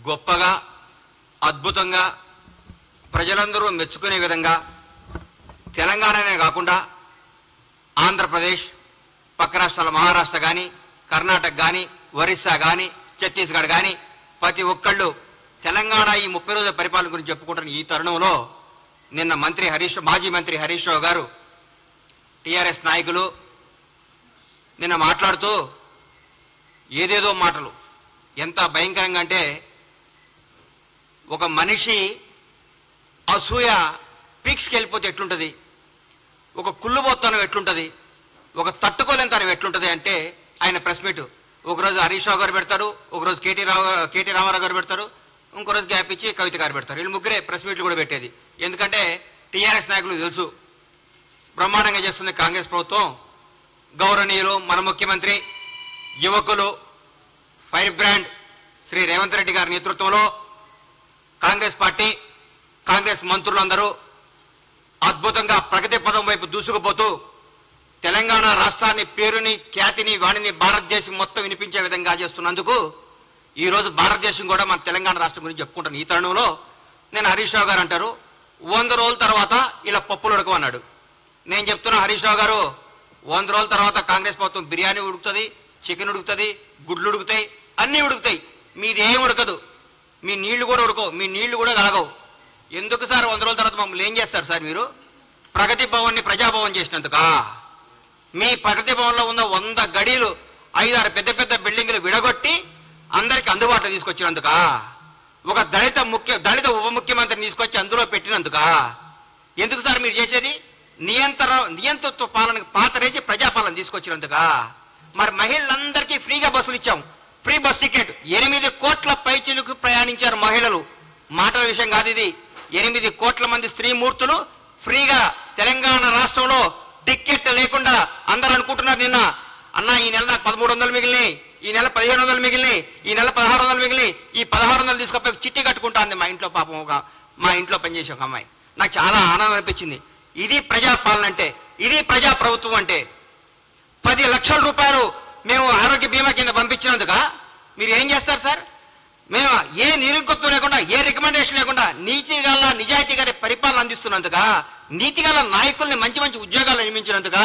గొప్పగా అద్భుతంగా ప్రజలందరూ మెచ్చుకునే విధంగా తెలంగాణనే కాకుండా ఆంధ్రప్రదేశ్ పక్క రాష్ట్రాల మహారాష్ట్ర కానీ కర్ణాటక కానీ ఒరిస్సా కానీ ఛత్తీస్గఢ్ కానీ ప్రతి ఒక్కళ్ళు తెలంగాణ ఈ ముప్పై రోజుల పరిపాలన గురించి చెప్పుకుంటున్న ఈ తరుణంలో నిన్న మంత్రి హరీష్ మాజీ మంత్రి హరీష్ రావు గారు టీఆర్ఎస్ నాయకులు నిన్న మాట్లాడుతూ ఏదేదో మాటలు. ఎంత భయంకరంగా అంటే ఒక మనిషి అసూయ పీక్స్కి వెళ్ళిపోతే ఎట్లుంటుంది? ఒక కుళ్ళుబోత్తనం ఎట్లుంటుంది? ఒక తట్టుకోలేనితనం ఎట్లుంటుంది అంటే ఆయన ప్రెస్ మీట్. ఒకరోజు హరీష్ రావు గారు పెడతారు ఒకరోజు కేటీ రావు కేటీ రామారావు గారు పెడతారు ఇంకో రోజు గ్యాప్ ఇచ్చి కవిత గారు పెడతారు. వీళ్ళు ముగ్గురే ప్రెస్ మీట్లు కూడా పెట్టేది. ఎందుకంటే టీఆర్ఎస్ నాయకులు తెలుసు. బ్రహ్మాండంగా చేస్తుంది కాంగ్రెస్ ప్రభుత్వం. గౌరవనీయులు మన ముఖ్యమంత్రి యువకులు ఫైర్ బ్రాండ్ శ్రీ రేవంత్ రెడ్డి గారి నేతృత్వంలో కాంగ్రెస్ పార్టీ కాంగ్రెస్ మంత్రులందరూ అద్భుతంగా ప్రగతి పదం వైపు దూసుకుపోతూ తెలంగాణ రాష్ట్రాన్ని పేరుని ఖ్యాతిని వాణిని భారతదేశం మొత్తం వినిపించే విధంగా చేస్తున్నందుకు ఈరోజు భారతదేశం కూడా మన తెలంగాణ రాష్ట్రం గురించి చెప్పుకుంటాను ఈ తరుణంలో నేను హరీష్ రావు గారు అంటారు వంద రోజుల తర్వాత ఇలా పప్పులు ఉడకమన్నాడు. నేను చెప్తున్నా హరీష్ రావు గారు వంద రోజుల తర్వాత కాంగ్రెస్ ప్రభుత్వం బిర్యానీ ఉడుకుతుంది చికెన్ ఉడుకుతుంది గుడ్లు ఉడుకుతాయి అన్నీ ఉడుకుతాయి. మీదేం ఏం ఉడకదు. మీ నీళ్ళు కూడా ఉడకవు మీ నీళ్ళు కూడా కలగవు. ఎందుకు సార్ వంద రోజుల తర్వాత మమ్మల్ని ఏం చేస్తారు సార్ మీరు? ప్రగతి భవన్ని ప్రజాభవన్ చేసినందుకా. మీ ప్రగతి భవన్లో ఉన్న వంద గడీలు ఐదారు పెద్ద పెద్ద బిల్డింగ్లు విడగొట్టి అందరికి అందుబాటులో తీసుకొచ్చినందుకా. ఒక దళిత ముఖ్య దళిత ఉప ముఖ్యమంత్రిని తీసుకొచ్చి అందులో పెట్టినందుకా. ఎందుకు సార్ మీరు చేసేది? నియంత్రణ నియంతృత్వ పాలనకు పాతరేసి ప్రజాపాలన తీసుకొచ్చినందుకా. మరి మహిళలందరికీ ఫ్రీగా బస్సులు ఇచ్చాం. Free bus ticket. ఎనిమిది కోట్ల పైచిలకు ప్రయాణించారు మహిళలు. మాటల విషయం కాదు ఇది. ఎనిమిది కోట్ల మంది స్త్రీమూర్తులు ఫ్రీగా తెలంగాణ రాష్ట్రంలో టిక్కెట్ లేకుండా అందరూ అనుకుంటున్నారు నిన్న. అన్న ఈ నెల నాకు పదమూడు వందలు మిగిలినాయి. ఈ నెల పదిహేను వందలు మిగిలినాయి. ఈ నెల పదహారు వందలు మిగిలినాయి. ఈ పదహారు వందలు తీసుకపోయి చిట్టి కట్టుకుంటాంది మా ఇంట్లో పాపం ఒక మా ఇంట్లో పనిచేసే ఒక అమ్మాయి. నాకు చాలా ఆనందం అనిపించింది. ఇది ప్రజాపాలన అంటే ఇది ప్రజా ప్రభుత్వం అంటే పది లక్షల రూపాయలు మేము ఆరోగ్య బీమా కింద పంపించినందుక మీరు ఏం చేస్తారు సార్? మేము ఏ నిరుంకత్వం లేకుండా ఏ రికమెండేషన్ లేకుండా నీతి గల నిజాయితీ గారి పరిపాలన అందిస్తున్నందుగా నీతి గల నాయకుల్ని మంచి మంచి ఉద్యోగాలు నియమించినందుగా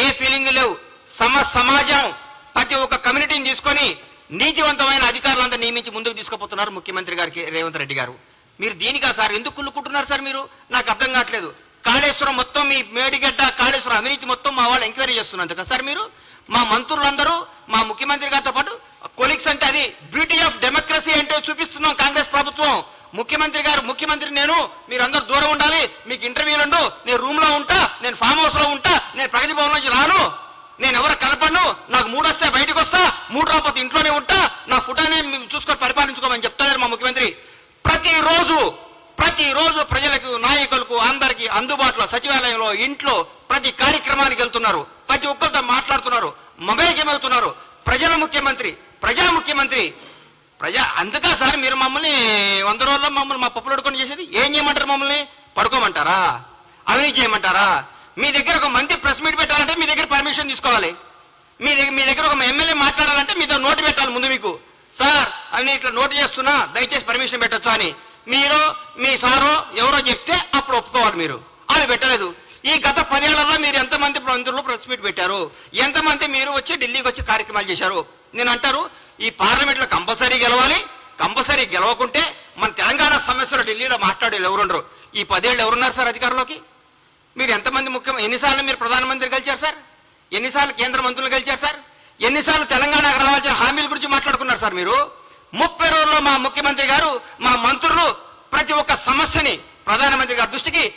ఏ ఫీలింగ్ లేవు. సమ సమాజం ప్రతి ఒక్క కమ్యూనిటీని తీసుకొని నీతివంతమైన అధికారులంతా నియమించి ముందుకు తీసుకుపోతున్నారు ముఖ్యమంత్రి గారికి రేవంత్ రెడ్డి గారు. మీరు దీనికా సార్? ఎందుకు కుళ్ళుకుంటున్నారు సార్ మీరు? నాకు అర్థం కావట్లేదు. కాళేశ్వరం మొత్తం మీ మేడిగడ్డ కాళేశ్వరం అవినీతి మొత్తం మా వాళ్ళు ఎంక్వైరీ చేస్తున్నందుక సార్ మీరు? మా మంత్రులందరూ మా ముఖ్యమంత్రి గారితో పాటు కొలిక్స్ అంటే అది బ్యూటీ ఆఫ్ డెమోక్రసీ అంటే చూపిస్తున్నాం కాంగ్రెస్ ప్రభుత్వం. ముఖ్యమంత్రి గారు ముఖ్యమంత్రి నేను మీరందరూ దూరం ఉండాలి. మీకు ఇంటర్వ్యూలు ఉండు. నేను రూమ్లో ఉంటా. నేను ఫామ్ హౌస్లో ఉంటా. నేను ప్రగతి భవన్ నుంచి రాను. నేను ఎవరు కనపడను. నాకు మూడు వస్తే బయటకు వస్తా. మూడు రాకపోతే ఇంట్లోనే ఉంటా. నా ఫోటోనే మీరు చూసుకొని పరిపాలించుకోమని చెప్తారు మా ముఖ్యమంత్రి. ప్రతిరోజు ప్రతిరోజు ప్రజలకు నాయకులకు అందరికి అందుబాటులో సచివాలయంలో ఇంట్లో ప్రతి కార్యక్రమానికి వెళ్తున్నారు. ప్రతి ఒక్కరితో మాట్లాడుతున్నారు. మొబైల్ వెళ్తున్నారు ప్రజల ముఖ్యమంత్రి ప్రజా ముఖ్యమంత్రి. ప్రజా అందుకా సార్ మీరు మమ్మల్ని వంద రోజుల్లో మమ్మల్ని మా పప్పులు అడుకొని చేసేది. ఏం చేయమంటారు మమ్మల్ని? పడుకోమంటారా? అవినీతి చేయమంటారా? మీ దగ్గర ఒక మంత్రి ప్రెస్ మీట్ పెట్టాలంటే మీ దగ్గర పర్మిషన్ తీసుకోవాలి. మీ దగ్గర మీ దగ్గర ఒక ఎమ్మెల్యే మాట్లాడాలంటే మీతో నోటు పెట్టాలి ముందు మీకు. సార్ అని ఇట్లా నోటు చేస్తున్నా దయచేసి పర్మిషన్ పెట్టచ్చు అని. మీరు మీ సారో ఎవరో చెప్తే అప్పుడు ఒప్పుకోవాలి మీరు. అవి పెట్టలేదు. ఈ గత పదేళ్ళలో మీరు ఎంతమంది మంత్రులు ప్రెస్ మీట్ పెట్టారు? ఎంతమంది మీరు వచ్చి ఢిల్లీకి వచ్చి కార్యక్రమాలు చేశారు? నేను అంటారు ఈ పార్లమెంట్లో కంపల్సరీ గెలవాలి. కంపల్సరీ గెలవకుంటే మన తెలంగాణ సమస్యలు ఢిల్లీలో మాట్లాడేది ఎవరుండరు ఈ పదేళ్ళు ఎవరున్నారు సార్ అధికారంలోకి? మీరు ఎంతమంది ముఖ్యం ఎన్నిసార్లు మీరు ప్రధానమంత్రి కలిచారు సార్? ఎన్నిసార్లు కేంద్ర మంత్రులు కలిచారు సార్? ఎన్నిసార్లు తెలంగాణకు రావాల్సిన హామీల గురించి మాట్లాడుకున్నారు సార్ మీరు? ముప్పై రోజుల్లో మా ముఖ్యమంత్రి గారు మా మంత్రులు ప్రతి ఒక్క సమస్యని ప్రధానమంత్రి గారి దృష్టికి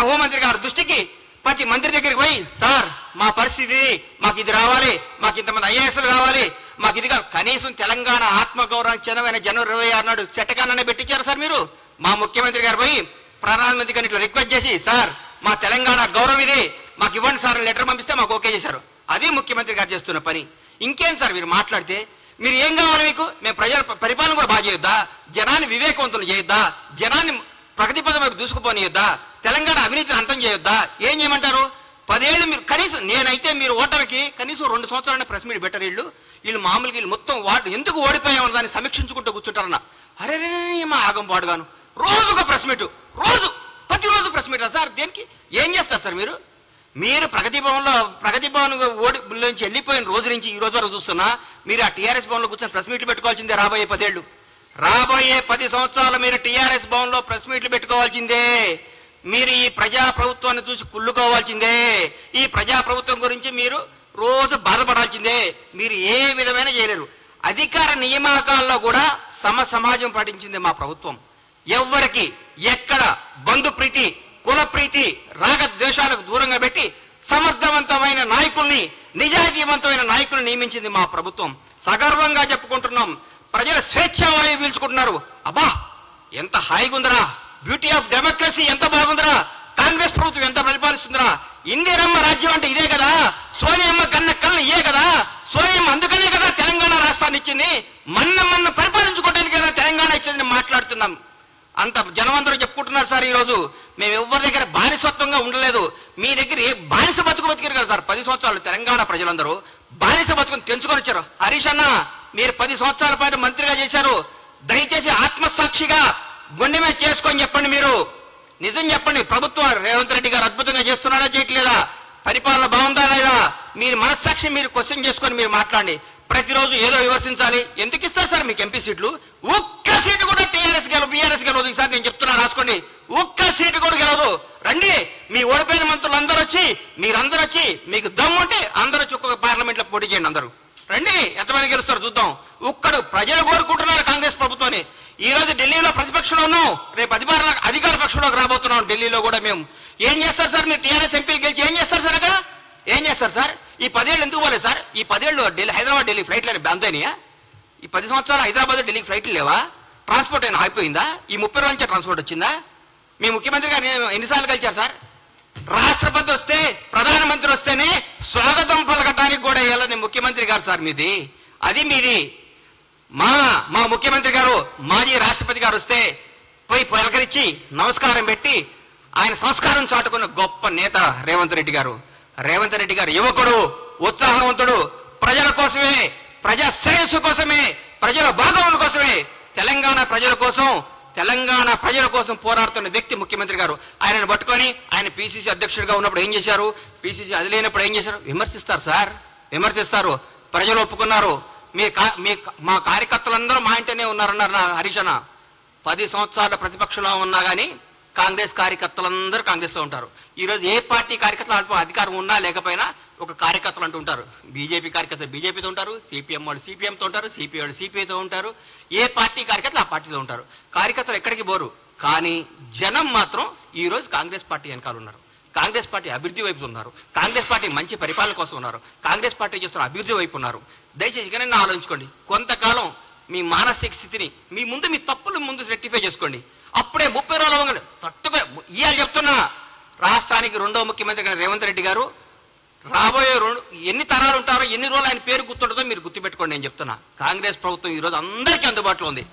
హోంమంత్రి గారి దృష్టికి ప్రతి మంత్రి దగ్గరికి పోయి సార్ మా పరిస్థితి మాకు ఇది రావాలి మాకు ఇంతమంది ఐఏఎస్లు కావాలి మాకు ఇది కనీసం తెలంగాణ ఆత్మగౌరవం చెందమైన జనవరి ఇరవై ఆరు నాడు చెట్టకాలనే పెట్టించారు సార్ మీరు. మా ముఖ్యమంత్రి గారు పోయి ప్రధానమంత్రి గారిని ఇట్లా రిక్వెస్ట్ చేసి సార్ మా తెలంగాణ గౌరవం ఇది మాకు ఇవ్వండి సార్ లెటర్ పంపిస్తే మాకు ఓకే చేశారు. అది ముఖ్యమంత్రి గారు చేస్తున్న పని. ఇంకేం సార్ మీరు మాట్లాడితే? మీరు ఏం కావాలి మీకు? మేము ప్రజల పరిపాలన కూడా బాగా చేయొద్దా? జనాన్ని వివేకవంతులు చేయొద్దా? జనాన్ని ప్రగతి పదం వైపు దూసుకుపోనియొద్దా? తెలంగాణ అవినీతిని అంతం చేయొద్దా? ఏం చేయమంటారు? పదేళ్ళు మీరు కనీసం నేనైతే మీరు ఓటమికి కనీసం రెండు సంవత్సరాల ప్రెస్ మీట్ పెట్టరు వీళ్ళు. వీళ్ళు మామూలుగా వీళ్ళు మొత్తం వాడు ఎందుకు ఓడిపోయామని దాన్ని సమీక్షించుకుంటూ కూర్చుంటారన్న. అరే మా ఆగం పాడుగాను. రోజు ఒక ప్రెస్ మీట్. రోజు. ప్రతిరోజు ప్రెస్ మీట్ సార్ దేనికి? ఏం చేస్తారు సార్ మీరు? మీరు ప్రగతి భవన్లో ప్రగతి భవన్ ఓడి నుంచి వెళ్ళిపోయిన రోజు నుంచి ఈ రోజు వరకు చూస్తున్నా మీరు ఆ టీఆర్ఎస్ భవన్లో కూర్చొని ప్రెస్ మీట్లు పెట్టుకోవాల్సిందే రాబోయే పదేళ్ళు రాబోయే పది సంవత్సరాలు మీరు టీఆర్ఎస్ భవన్లో ప్రెస్ మీట్లు పెట్టుకోవాల్సిందే. మీరు ఈ ప్రజా ప్రభుత్వాన్ని చూసి కుళ్ళుకోవాల్సిందే. ఈ ప్రజా ప్రభుత్వం గురించి మీరు రోజు బాధపడాల్సిందే. మీరు ఏ విధమైన చేయలేరు. అధికార నియామకాల్లో కూడా సమ సమాజం పాటించింది మా ప్రభుత్వం. ఎవ్వరికి ఎక్కడ బంధు ప్రీతి కుల ప్రీతి రాగద్వేషాలకు దూరంగా పెట్టి సమర్థవంతమైన నాయకుల్ని నిజాయితీవంతమైన నాయకుల్ని నియమించింది మా ప్రభుత్వం. సగర్వంగా చెప్పుకుంటున్నాం. ప్రజలు స్వేచ్ఛావాయు పీల్చుకుంటున్నారు. అబ్బా ఎంత హాయిగా ఉందిరా బ్యూటీ ఆఫ్ డెమోక్రసీ ఎంత బాగుందిరా? కాంగ్రెస్ ప్రభుత్వం ఎంత పరిపాలిస్తుందిరా? ఇందిరమ్మ రాజ్యం అంటే ఇదే కదా? సోనియమ్మ కన్న కళ్ళు ఇయే కదా? సోనియమ్మ అందుకనే కదా తెలంగాణ రాష్ట్రాన్ని ఇచ్చింది. మన్న మన్న పరిపాలించుకోవడానికి కదా తెలంగాణ ఇచ్చిందని మాట్లాడుతున్నాం. అంత జనమందరూ చెప్పుకుంటున్నారు సార్ ఈ రోజు మేము ఎవరి దగ్గర బానిసత్వంగా ఉండలేదు. మీ దగ్గర ఏ బానిస బతుకు బతికారు కదా సార్? పది సంవత్సరాలు తెలంగాణ ప్రజలందరూ. బానిస బతుకుని తెంచుకొని వచ్చారు. హరీష్ అన్న మీరు పది సంవత్సరాల పాటు మంత్రిగా చేశారు. దయచేసి ఆత్మసాక్షిగా గుండె మీద చేసుకొని చెప్పండి మీరు. నిజం చెప్పండి. ప్రభుత్వం రేవంత్ రెడ్డి గారు అద్భుతంగా చేస్తున్నారా చేయట్లేదా? పరిపాలన బాగుందా లేదా? మీరు మనస్సాక్షి మీరు క్వశ్చన్ చేసుకొని మీరు మాట్లాడండి. ప్రతిరోజు ఏదో విమర్శించాలి. ఎందుకు ఇస్తారు సార్ మీకు ఎంపీ సీట్లు? ఒక్క సీటు కూడా టీఆర్ఎస్ గెలవు బీఆర్ఎస్ గెలవదు. ఈసారి నేను చెప్తున్నా రాసుకోండి. ఒక్క సీటు కూడా గెలవదు. రండి. మీ ఓడిపోయిన మంత్రులు అందరూ వచ్చి మీరందరూ వచ్చి మీకు దమ్ముంటే అందరూ వచ్చి ఒక్కొక్క పార్లమెంట్లో పోటీ చేయండి అందరూ. రండి ఎంతమంది గెలుస్తారు చూద్దాం. ఒక్కడు ప్రజలు కోరుకుంటున్నారు కాంగ్రెస్ ప్రభుత్వాన్ని. ఈ రోజు ఢిల్లీలో ప్రతిపక్షంలో ఉన్నాం రేపు అధికార అధికార పక్షంలోకి రాబోతున్నాం ఢిల్లీలో కూడా మేము. ఏం చేస్తారు సార్? మీరు టీఆర్ఎస్ ఎంపీలు గెలిచి ఏం చేస్తారు సార్ అక్కడ? ఏం చేస్తారు సార్? ఈ పదేళ్ళు ఎందుకు పోలేదు సార్? ఈ పదేళ్ళు ఢిల్లీ హైదరాబాద్ ఢిల్లీ ఫ్లైట్లు అంతేనియా ఈ పది సంవత్సరాలు హైదరాబాద్ ఢిల్లీకి ఫ్లైట్లు లేవా? ట్రాన్స్పోర్ట్ అయినా ఆగిపోయిందా? ఈ ముప్పై రోజు ట్రాన్స్పోర్ట్ వచ్చిందా? మీ ముఖ్యమంత్రి గారు ఎన్నిసార్లు కలిచారు సార్? రాష్ట్రపతి వస్తే ప్రధానమంత్రి వస్తేనే స్వాగతం పలకటానికి కూడా వెళ్ళని ముఖ్యమంత్రి గారు సార్ మీది. అది మీది. మా మా ముఖ్యమంత్రి గారు మాజీ రాష్ట్రపతి గారు వస్తే పోయి పలకరించి నమస్కారం పెట్టి ఆయన సంస్కారం చాటుకున్న గొప్ప నేత రేవంత్ రెడ్డి గారు. రేవంత్ రెడ్డి గారు యువకుడు ఉత్సాహవంతుడు ప్రజల కోసమే ప్రజా శ్రేయస్సు కోసమే ప్రజల భాగముల కోసమే తెలంగాణ ప్రజల కోసం తెలంగాణ ప్రజల కోసం పోరాడుతున్న వ్యక్తి ముఖ్యమంత్రి గారు. ఆయనను పట్టుకొని ఆయన పిసిసి అధ్యక్షుడిగా ఉన్నప్పుడు ఏం చేశారు? పిసిసి అది లేనప్పుడు ఏం చేశారు? విమర్శిస్తారు సార్. విమర్శిస్తారు. ప్రజలు ఒప్పుకున్నారు. మీ కా- మీ మా కార్యకర్తలందరూ మా ఇంటనే ఉన్నారన్నారు నా హరీష్ పది సంవత్సరాల ప్రతిపక్షంలో ఉన్నా కానీ కాంగ్రెస్ కార్యకర్తలందరూ కాంగ్రెస్లో ఉంటారు. ఈరోజు ఏ పార్టీ కార్యకర్తలు అధికారం ఉన్నా లేకపోయినా ఒక కార్యకర్తలు అంటూ ఉంటారు. బీజేపీ కార్యకర్తలు బీజేపీతో ఉంటారు సిపిఎం వాళ్ళు సిపిఎంతో ఉంటారు సిపిఐ వాళ్ళు సిపిఐతో ఉంటారు. ఏ పార్టీ కార్యకర్తలు ఆ పార్టీతో ఉంటారు. కార్యకర్తలు ఎక్కడికి పోరు. కానీ జనం మాత్రం ఈ రోజు కాంగ్రెస్ పార్టీ వెనకాల ఉన్నారు. కాంగ్రెస్ పార్టీ అభివృద్ధి వైపు ఉన్నారు. కాంగ్రెస్ పార్టీ మంచి పరిపాలన కోసం ఉన్నారు. కాంగ్రెస్ పార్టీ చేస్తున్న అభివృద్ధి వైపు ఉన్నారు. దయచేసి ఇకనైనా ఆలోచించుకోండి. కొంతకాలం మీ మానసిక స్థితిని మీ ముందు మీ తప్పులు ముందు రెక్టిఫై చేసుకోండి. అప్పుడే ముప్పై రోజుల వంగలు తట్టుగా ఇవాళ చెప్తున్నా. రాష్ట్రానికి రెండో ముఖ్యమంత్రి రేవంత్ రెడ్డి గారు రాబోయే రెండు ఎన్ని తరాలు ఉంటారో ఎన్ని రోజులు ఆయన పేరు గుర్తుంటుందో మీరు గుర్తుపెట్టుకోండి నేను చెప్తున్నా. కాంగ్రెస్ ప్రభుత్వం ఈ రోజు అందరికీ అందుబాటులో ఉంది.